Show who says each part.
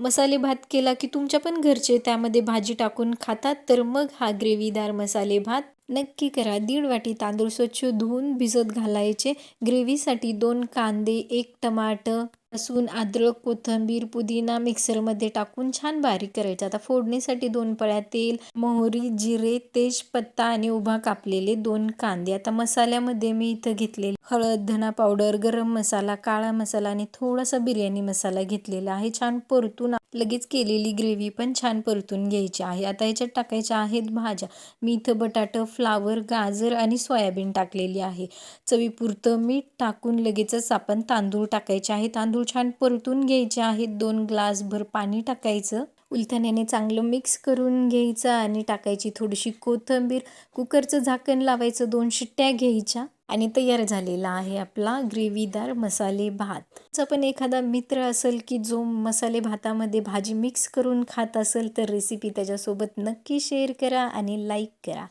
Speaker 1: मसाले भात केला की तुमच्या पण घरचे त्यामध्ये भाजी टाकून खातात तर मग हा ग्रेव्हीदार मसाले भात नक्की करा. दीड वाटी तांदूळ स्वच्छ धुवून भिजत घालायचे. ग्रेव्हीसाठी दोन कांदे एक टमाटर लसूण अद्रक कोथिंबीर पुदिना मिक्सरमध्ये टाकून छान बारीक करायचं. आता फोडणीसाठी दोन पळ्या तेल मोहरी जिरे तेजपत्ता आणि उभा कापलेले दोन कांदे. आता मसाल्यामध्ये मी इथं घेतलेले हळद धना पावडर गरम मसाला काळा मसाला आणि थोडासा बिर्याणी मसाला घेतलेला आहे. छान परतून लगेच केलेली ग्रेव्ही पण छान परतून घ्यायची आहे. आता ह्याच्यात टाकायच्या आहेत भाज्या. मी इथं बटाटं फ्लावर गाजर आणि सोयाबीन टाकलेली आहे. चवीपुरतं मीठ टाकून लगेचच आपण तांदूळ टाकायचे आहे. तांदूळ छान परतून घ्यायचे आहेत. दोन ग्लासभर पाणी टाकायचं. उलथण्याने चांगलं मिक्स करून घ्यायचं आणि टाकायची थोडीशी कोथिंबीर. कुकरचं झाकण लावायचं. दोन शिट्ट्या घ्यायच्या. आणि तयार झालेला आहे आपला ग्रेव्हीदार मसाले भात. पण एखादा मित्र असेल की जो मसाले भातामध्ये भाजी मिक्स करून खात असेल तर रेसिपी त्याच्यासोबत नक्की शेअर करा आणि लाईक करा.